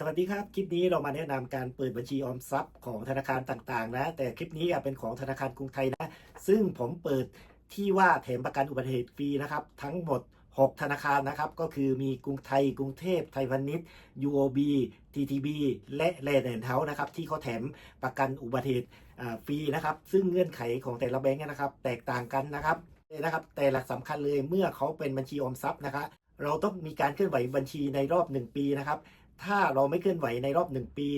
สวัสดีครับ คลิปนี้เรามาแนะนำการเปิดบัญชีออมทรัพย์ของธนาคารต่างๆ นะ แต่คลิปนี้เป็นของธนาคารกรุงไทยนะ ซึ่งผมเปิดที่ว่าแถมประกันอุบัติเหตุฟรีนะครับ ทั้งหมด 6 ธนาคารนะครับ ก็คือมีกรุงไทย กรุงเทพ ไทยพาณิชย์ UOB TTB และแลนด์เฮาส์นะครับ ที่เขาแถมประกันอุบัติเหตุฟรีนะครับ ซึ่งเงื่อนไขของแต่ละแบงก์นะครับ แตกต่างกันนะครับนะครับ แต่หลักสำคัญเลยเมื่อเขาเป็นบัญชีออมทรัพย์นะครับเราต้องมีการเคลื่อนไหวบัญชีในรอบ 1 ปีนะครับ ถ้าเราไม่เคลื่อนไหวในรอบ 1 ปี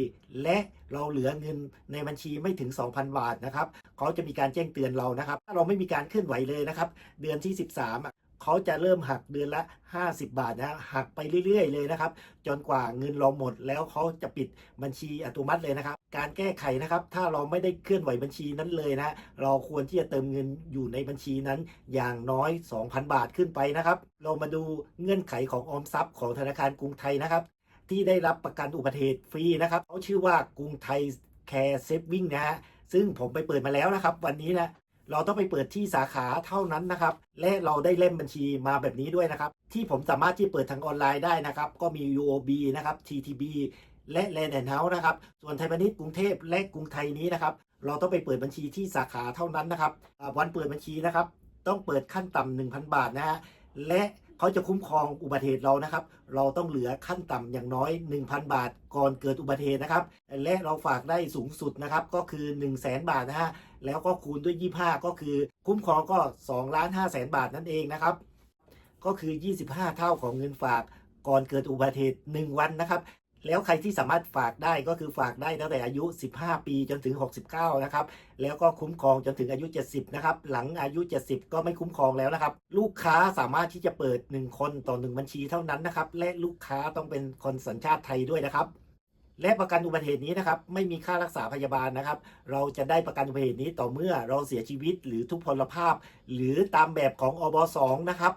และเราเหลือเงินในบัญชีไม่ถึง 2,000 บาทนะครับเขาจะมีการแจ้งเตือนเรานะครับ ถ้าเราไม่มีการเคลื่อนไหวเลยนะครับ เดือนที่ 13อะเขาจะเริ่มหักเดือนละ 50 บาทนะหักไปเรื่อย ๆ เลยนะครับ จนกว่าเงินเราหมด แล้วเขาจะปิดบัญชีอัตโนมัติเลยนะครับ การแก้ไขนะครับ ถ้าเราไม่ได้เคลื่อนไหวบัญชีนั้นเลยนะเราควรที่จะเติมเงินอยู่ในบัญชีนั้นอย่างน้อย 2,000 บาทขึ้นไปนะครับ เรามาดูเงื่อนไขของออมทรัพย์ของธนาคารกรุงไทยนะครับ ที่ได้รับประกันอุบัติเหตุฟรีนะครับเขาชื่อว่ากรุงไทยแคร์เซฟวิ่งนะฮะซึ่งผมไปเปิดมาแล้วนะครับ วันนี้นะเราต้องไปเปิดที่สาขาเท่านั้นนะครับ และเราได้เล่มบัญชีมาแบบนี้ด้วยนะครับ ที่ผมสามารถที่เปิดทางออนไลน์ได้นะครับ ก็มี UOB นะครับ TTB และแลนด์เฮาส์นะครับ ส่วนไทยพาณิชย์กรุงเทพและกรุงไทยนี้นะครับ เราต้องไปเปิดบัญชีที่สาขาเท่านั้นนะครับ วันเปิดบัญชีนะครับ ต้องเปิดขั้นต่ำ1,000 บาทนะฮะ และ เขาจะคุ้มครองอุบัติเหตุเรานะครับ เราต้องเหลือขั้นต่ำอย่างน้อย 1,000 บาทก่อนเกิดอุบัติเหตุนะครับ และเราฝากได้สูงสุดนะครับก็คือ 1 0 0 0 0แบาทนะฮะแล้วก็คูณด้วย 25 ก็คือคุ้มครองก็2ล้าน5แสนบาทนั่นเองนะครับ ก็คือ 25 เท่าของเงินฝากก่อนเกิดอุบัติเหตุ 1 วันนะครับ แล้วใครที่สามารถฝากได้ก็คือฝากได้ตั้งแต่อายุ 15 ปีจนถึง 69 นะครับ แล้วก็คุ้มครองจนถึงอายุ 70 นะครับ หลังอายุ 70 ก็ไม่คุ้มครองแล้วนะครับ ลูกค้าสามารถที่จะเปิด 1 คนต่อ 1 บัญชีเท่านั้นนะครับ และลูกค้าต้องเป็นคนสัญชาติไทยด้วยนะครับ และประกันอุบัติเหตุนี้นะครับ ไม่มีค่ารักษาพยาบาลนะครับ เราจะได้ประกันอุบัติเหตุนี้ต่อเมื่อเราเสียชีวิตหรือทุพพลภาพ หรือตามแบบของอบ2นะครับ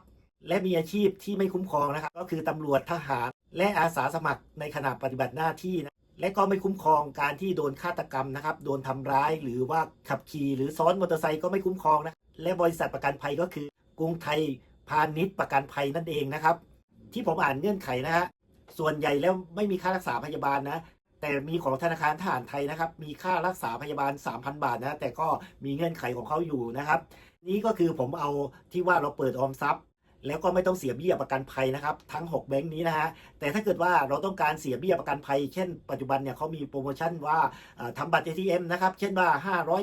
และมีอาชีพที่ไม่คุ้มครองนะครับ ก็คือตำรวจทหาร และอาสาสมัครในขณะปฏิบัติหน้าที่นะและก็ไม่คุ้มครองการที่โดนฆาตกรรมนะครับ โดนทำร้ายหรือว่าขับขี่หรือซ้อนมอเตอร์ไซค์ก็ไม่คุ้มครองนะและบริษัทประกันภัยก็คือกรุงไทยพาณิชย์ประกันภัยนั่นเองนะครับ ที่ผมอ่านเงื่อนไขนะฮะส่วนใหญ่แล้วไม่มีค่ารักษาพยาบาลนะ แต่มีของธนาคารทหารไทยนะครับ มีค่ารักษาพยาบาล 3,000 บาทนะ แต่ก็มีเงื่อนไขของเขาอยู่นะครับ นี่ก็คือผมเอาที่ว่าเราเปิดออมทรัพย์ แล้วก็ไม่ต้องเสียเบี้ยประกันภัยนะครับ ทั้ง 6 แบงค์นี้นะฮะแต่ถ้าเกิดว่าเราต้องการเสียเบี้ยประกันภัย เช่นปัจจุบันเนี่ยเขามีโปรโมชั่นว่าเอ่อทำบัตร ATM นะครับ เช่นว่า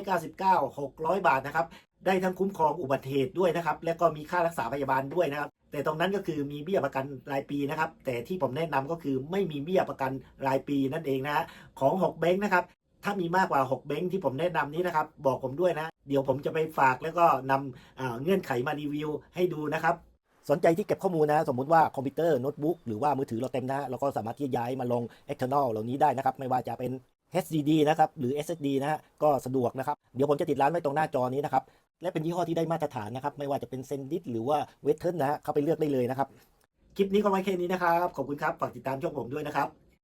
599 600 บาทนะครับได้ทั้งคุ้มครองอุบัติเหตุด้วยนะครับ และก็มีค่ารักษาพยาบาลด้วยนะครับ แต่ตรงนั้นก็คือมีเบี้ยประกันรายปีนะครับ แต่ที่ผมแนะนำก็คือไม่มีเบี้ยประกันรายปีนั่นเองนะฮะของ 6 แบงค์นะครับ ถ้ามีมากกว่า6เบงค์ที่ผมแนะนำนี้นะครับ บอกผมด้วยนะ เดี๋ยวผมจะไปฝากแล้วก็นำเงื่อนไขมารีวิวให้ดูนะครับ สนใจที่เก็บข้อมูลนะ สมมุติว่าคอมพิวเตอร์โน้ตบุ๊กหรือว่ามือถือเราเต็มนะเราก็สามารถที่จะย้ายมาลง external เหล่านี้ได้นะครับ ไม่ว่าจะเป็น HDD นะครับ หรือ SSD นะฮะก็สะดวกนะครับ เดี๋ยวผมจะติดร้านไว้ตรงหน้าจอนี้นะครับ และเป็นยี่ห้อที่ได้มาตรฐานนะครับ ไม่ว่าจะเป็นเซนดิสหรือว่าเวทเทิลนะฮะเข้าไปเลือกได้เลยนะครับ คลิปนี้ก็ไว้แค่นี้นะครับ ขอบคุณครับ ฝากติดตามช่องผมด้วยนะครับ